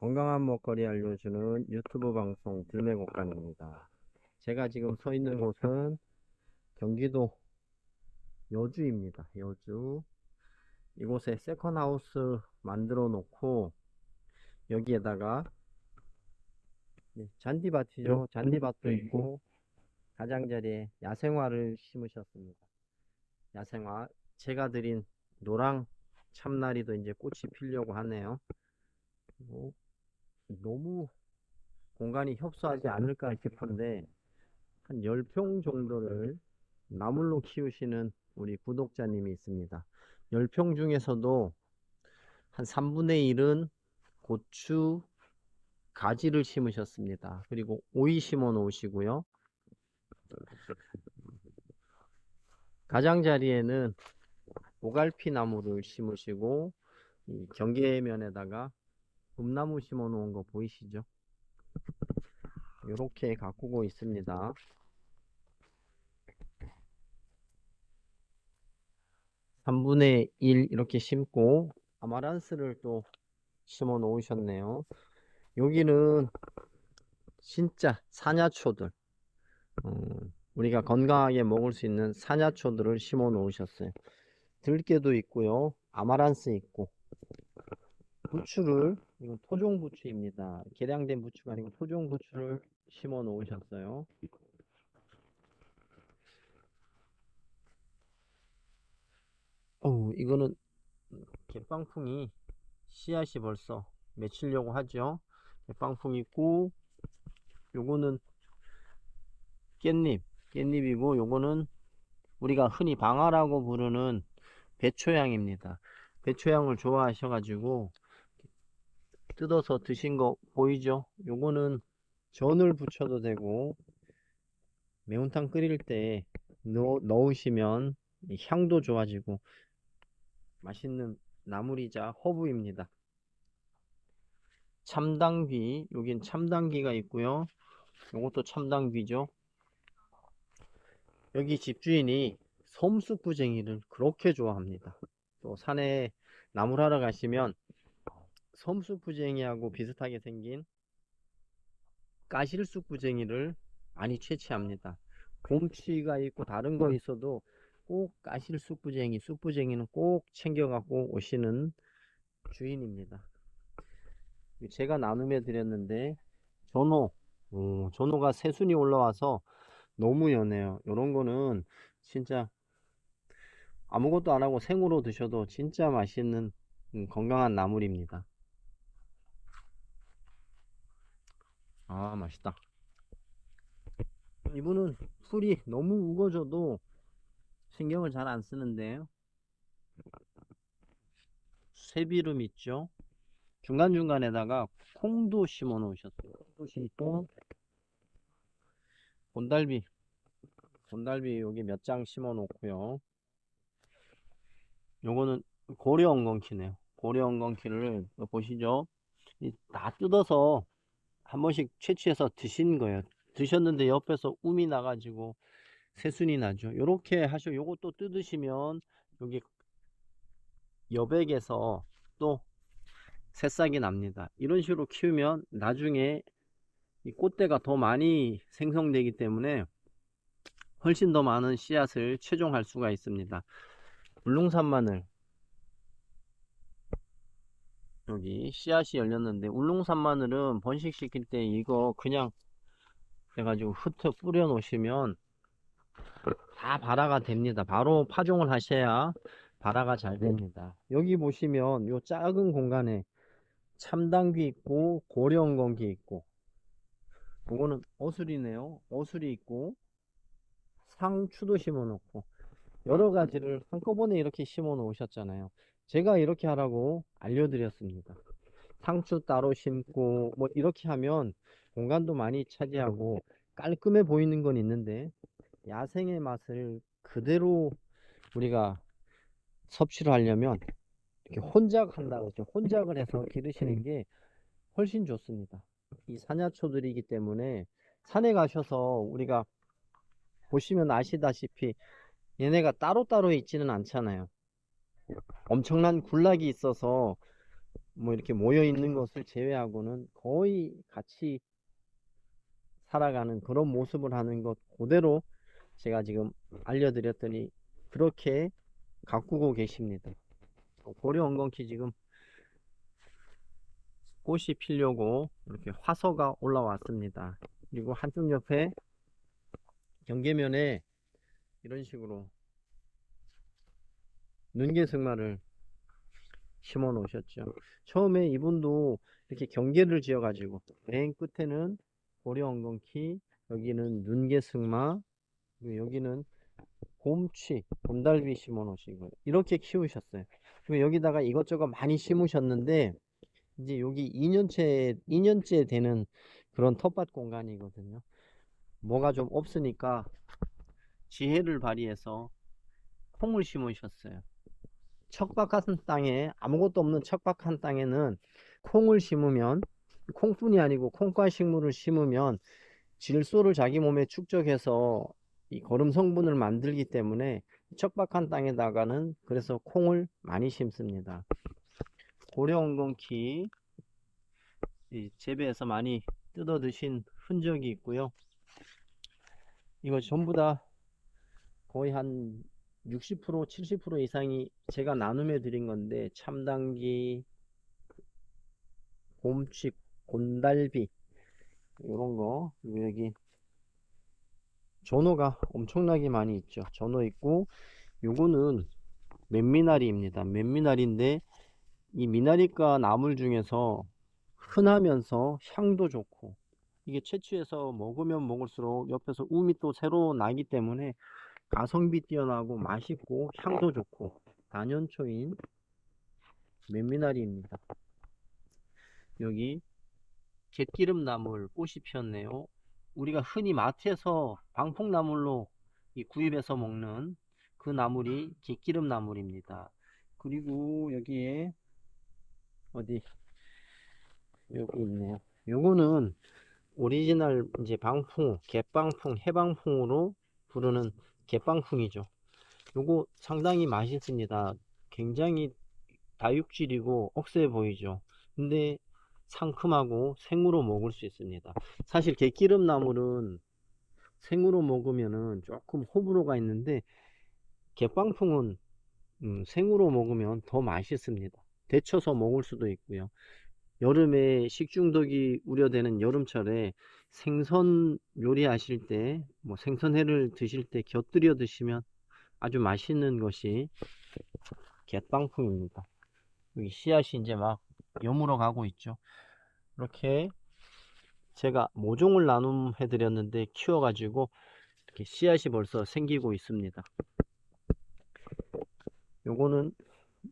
건강한 먹거리 알려주는 유튜브 방송 들매곡간입니다. 제가 지금 서 있는 곳은 경기도 여주입니다. 여주. 이곳에 세컨하우스 만들어 놓고 여기에다가 네, 잔디밭이죠. 잔디밭도 있고 가장자리에 야생화를 심으셨습니다. 야생화. 제가 드린 노랑 참나리도 이제 꽃이 피려고 하네요. 뭐, 너무 공간이 협소하지 않을까 싶은데 한 10평 정도를 나물로 키우시는 우리 구독자님이 있습니다. 10평 중에서도 한 3분의 1은 고추, 가지를 심으셨습니다. 그리고 오이 심어 놓으시고요. 가장자리에는 오갈피 나무를 심으시고 이 경계면에다가 봄나무 심어 놓은 거 보이시죠? 이렇게 가꾸고 있습니다. 3분의 1 이렇게 심고 아마란스를 또 심어 놓으셨네요. 여기는 진짜 사냐초들 음, 우리가 건강하게 먹을 수 있는 사냐초들을 심어 놓으셨어요. 들깨도 있고요. 아마란스 있고 부추를 이건 토종 부추입니다. 개량된 부추가 아니고 토종 부추를 심어 놓으셨어요. 어우 이거는 개빵풍이 씨앗이 벌써 맺히려고 하죠. 개빵풍 있고 요거는 깻잎 깻잎이고 요거는 우리가 흔히 방아라고 부르는 배초향입니다. 배초향을 좋아하셔가지고 뜯어서 드신 거 보이죠? 요거는 전을 부쳐도 되고 매운탕 끓일 때 넣, 넣으시면 향도 좋아지고 맛있는 나물이자 허브입니다. 참당귀, 여긴 참당귀가 있고요. 요것도 참당귀죠. 여기 집주인이 섬수부쟁이를 그렇게 좋아합니다. 또 산에 나물 하러 가시면 섬수부쟁이하고 비슷하게 생긴 까실쑥부쟁이를 많이 채취합니다. 곰치가 있고 다른 거 있어도 꼭 까실 쑥부쟁이, 쑥부쟁이는 꼭 챙겨갖고 오시는 주인입니다. 제가 나눔해 드렸는데 전호, 어, 전호가 새순이 올라와서 너무 연해요. 이런 거는 진짜 아무것도 안 하고 생으로 드셔도 진짜 맛있는 음, 건강한 나물입니다. 아 맛있다. 이분은 풀이 너무 우거져도 신경을 잘 안 쓰는데 새비름 있죠? 중간중간에다가 콩도 심어 놓으셨어요. 콩도 심고 본달비 본달비 여기 몇 장 심어 놓고요. 요거는 고려 엉겅키네요. 고려 엉겅키를 보시죠. 다 뜯어서 한 번씩 채취해서 드신 거예요. 드셨는데 옆에서 um이 나가지고 새순이 나죠. 요렇게 하셔. 요것도 뜯으시면 여기 여백에서 또 새싹이 납니다. 이런 식으로 키우면 나중에 이 꽃대가 더 많이 생성되기 때문에 훨씬 더 많은 씨앗을 최종할 수가 있습니다. 울릉산 마늘 여기 씨앗이 열렸는데 울릉산 마늘은 번식시킬 때 이거 그냥 해가지고 흩어 뿌려 놓으시면 다 발화가 됩니다. 바로 파종을 하셔야 발화가 잘 됩니다. 여기 보시면 요 작은 공간에 참당귀 있고 고령건기 있고 이거는 어술이네요. 어술이 있고 상추도 심어 놓고 여러 가지를 한꺼번에 이렇게 심어 놓으셨잖아요. 제가 이렇게 하라고 알려드렸습니다. 상추 따로 심고 뭐 이렇게 하면 공간도 많이 차지하고 깔끔해 보이는 건 있는데 야생의 맛을 그대로 우리가 섭취를 하려면 이렇게 혼작 한다고 했죠. 혼작을 해서 기르시는 게 훨씬 좋습니다. 이 사냐초들이기 때문에 산에 가셔서 우리가 보시면 아시다시피 얘네가 따로따로 있지는 않잖아요. 엄청난 군락이 있어서 뭐 이렇게 모여 있는 것을 제외하고는 거의 같이 살아가는 그런 모습을 하는 것 그대로 제가 지금 알려드렸더니 그렇게 가꾸고 계십니다. 고려 엉겅퀴 지금 꽃이 피려고 이렇게 화서가 올라왔습니다. 그리고 한쪽 옆에 경계면에 이런 식으로 눈개승마를 심어 놓으셨죠. 처음에 이분도 이렇게 경계를 지어 가지고 맨 끝에는 고려 엉겅퀴 여기는 눈개승마 여기는 곰취 곰달비 심어 놓으신 거예요. 이렇게 키우셨어요. 그리고 여기다가 이것저것 많이 심으셨는데 이제 여기 2년째 2년째 되는 그런 텃밭 공간이거든요. 뭐가 좀 없으니까 지혜를 발휘해서 콩을 심으셨어요. 척박한 땅에 아무것도 없는 척박한 땅에는 콩을 심으면 콩뿐이 아니고 콩과 식물을 심으면 질소를 자기 몸에 축적해서 이 거름 성분을 만들기 때문에 척박한 땅에다가는 그래서 콩을 많이 심습니다. 고려 엉겅퀴 재배해서 많이 뜯어 드신 흔적이 있고요. 이거 전부 다 거의 한 60% 70% 이상이 제가 나눔해 드린 건데 참당기 곰치 곤달비 이런 거 여기 전어가 엄청나게 많이 있죠. 전어 있고 요거는 맨미나리입니다. 맨미나리인데 이 미나리과 나물 중에서 흔하면서 향도 좋고 이게 채취해서 먹으면 먹을수록 옆에서 um이 또 새로 나기 때문에 가성비 뛰어나고 맛있고 향도 좋고 단연초인 맨미나리입니다. 여기 갯기름 나물 꽃이 피었네요. 우리가 흔히 마트에서 방풍나물로 구입해서 먹는 그 나물이 갯기름 나물입니다. 그리고 여기에 어디 여기 있네요. 요거는 오리지널 이제 방풍, 갯방풍, 해방풍으로 부르는 갯방풍이죠. 요거 상당히 맛있습니다. 굉장히 다육질이고 억세 보이죠. 근데 상큼하고 생으로 먹을 수 있습니다. 사실 갯기름 나물은 생으로 먹으면은 조금 호불호가 있는데 갯방풍은 음, 생으로 먹으면 더 맛있습니다. 데쳐서 먹을 수도 있고요. 여름에 식중독이 우려되는 여름철에 생선 요리하실 때, 뭐 생선회를 드실 때 곁들여 드시면 아주 맛있는 것이 갯방풍입니다. 여기 씨앗이 이제 막 여물어 가고 있죠. 이렇게 제가 모종을 나눔해 드렸는데 키워 가지고 이렇게 씨앗이 벌써 생기고 있습니다. 요거는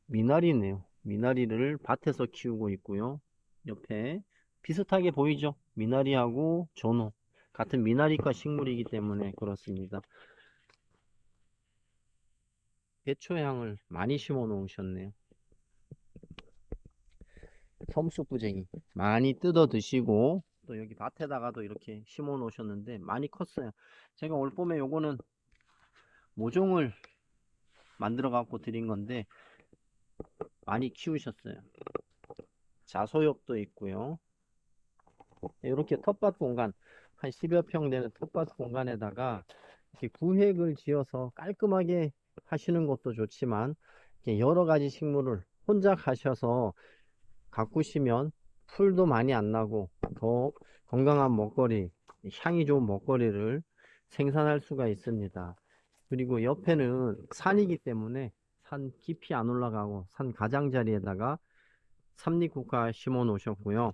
미나리네요. 미나리를 밭에서 키우고 있고요. 옆에 비슷하게 보이죠? 미나리하고 전어 같은 미나리과 식물이기 때문에 그렇습니다. 배초향을 많이 심어 놓으셨네요. 섬쑥부쟁이 많이 뜯어 드시고 또 여기 밭에다가도 이렇게 심어 놓으셨는데 많이 컸어요. 제가 올 봄에 요거는 모종을 만들어 갖고 드린 건데 많이 키우셨어요. 자소엽도 있고요. 이렇게 텃밭 공간 한 10여 평 되는 텃밭 공간에다가 이렇게 구획을 지어서 깔끔하게 하시는 것도 좋지만 여러 가지 식물을 혼자 가셔서 가꾸시면 풀도 많이 안 나고 더 건강한 먹거리 향이 좋은 먹거리를 생산할 수가 있습니다 그리고 옆에는 산이기 때문에 산 깊이 안 올라가고 산 가장자리에다가 삼립국화 심어 놓으셨고요.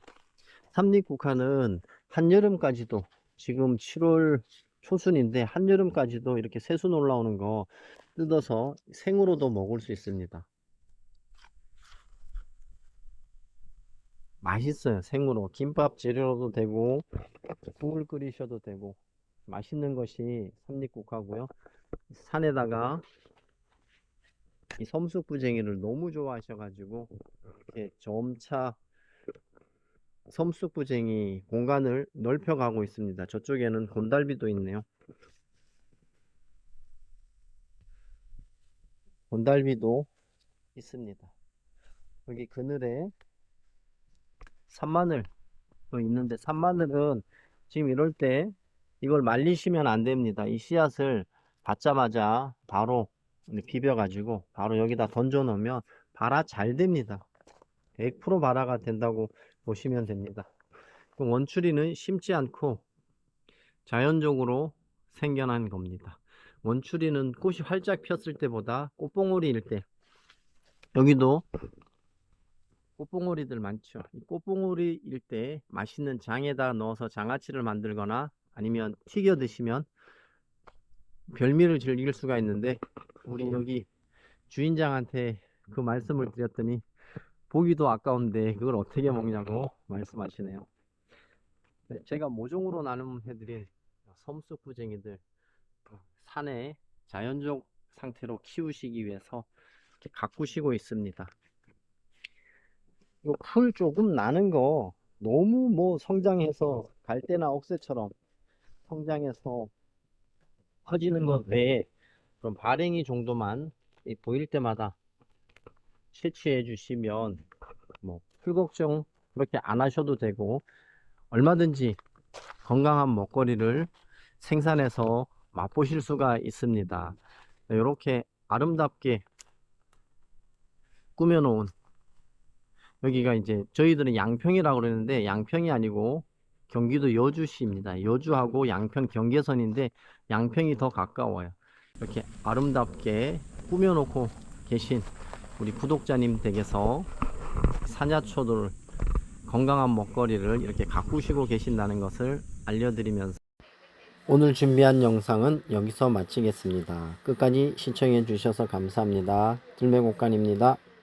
삼립국화는 한여름까지도 지금 7월 초순인데 한여름까지도 이렇게 새순 올라오는 거 뜯어서 생으로도 먹을 수 있습니다. 맛있어요. 생으로 김밥 재료로도 되고 국을 끓이셔도 되고 맛있는 것이 삼립국화고요. 산에다가 이 섬숙부쟁이를 너무 좋아하셔가지고 이렇게 점차 섬숙부쟁이 공간을 넓혀가고 있습니다. 저쪽에는 곤달비도 있네요. 곤달비도 있습니다. 여기 그늘에 산마늘도 있는데 산마늘은 지금 이럴 때 이걸 말리시면 안 됩니다. 이 씨앗을 받자마자 바로 비벼 가지고 바로 여기다 던져 놓으면 발화 잘 됩니다. 100% 발화가 된다고 보시면 됩니다. 그 원추리는 심지 않고 자연적으로 생겨난 겁니다. 원추리는 꽃이 활짝 폈을 때보다 꽃봉오리일 때 여기도 꽃봉오리들 많죠. 이 꽃봉오리일 때 맛있는 장에다 넣어서 장아찌를 만들거나 아니면 튀겨 드시면 별미를 즐길 수가 있는데 우리 여기 주인장한테 그 말씀을 드렸더니 보기도 아까운데 그걸 어떻게 먹냐고 말씀하시네요. 네, 제가 모종으로 나눔 해드린 섬속 부쟁이들 그 산에 자연적 상태로 키우시기 위해서 이렇게 가꾸시고 있습니다. 풀 조금 나는 거 너무 뭐 성장해서 갈대나 억새처럼 성장해서 커지는 것 외에 그럼 발행이 정도만 이 보일 때마다 채취해 주시면 뭐 풀 걱정 그렇게 안 하셔도 되고 얼마든지 건강한 먹거리를 생산해서 맛보실 수가 있습니다. 이렇게 아름답게 꾸며놓은 여기가 이제 저희들은 양평이라고 그러는데 양평이 아니고 경기도 여주시입니다. 여주하고 양평 경계선인데 양평이 더 가까워요. 이렇게 아름답게 꾸며놓고 계신 우리 구독자님 댁에서 사냐초들 건강한 먹거리를 이렇게 가꾸시고 계신다는 것을 알려드리면서 오늘 준비한 영상은 여기서 마치겠습니다. 끝까지 시청해 주셔서 감사합니다. 들매곡간입니다.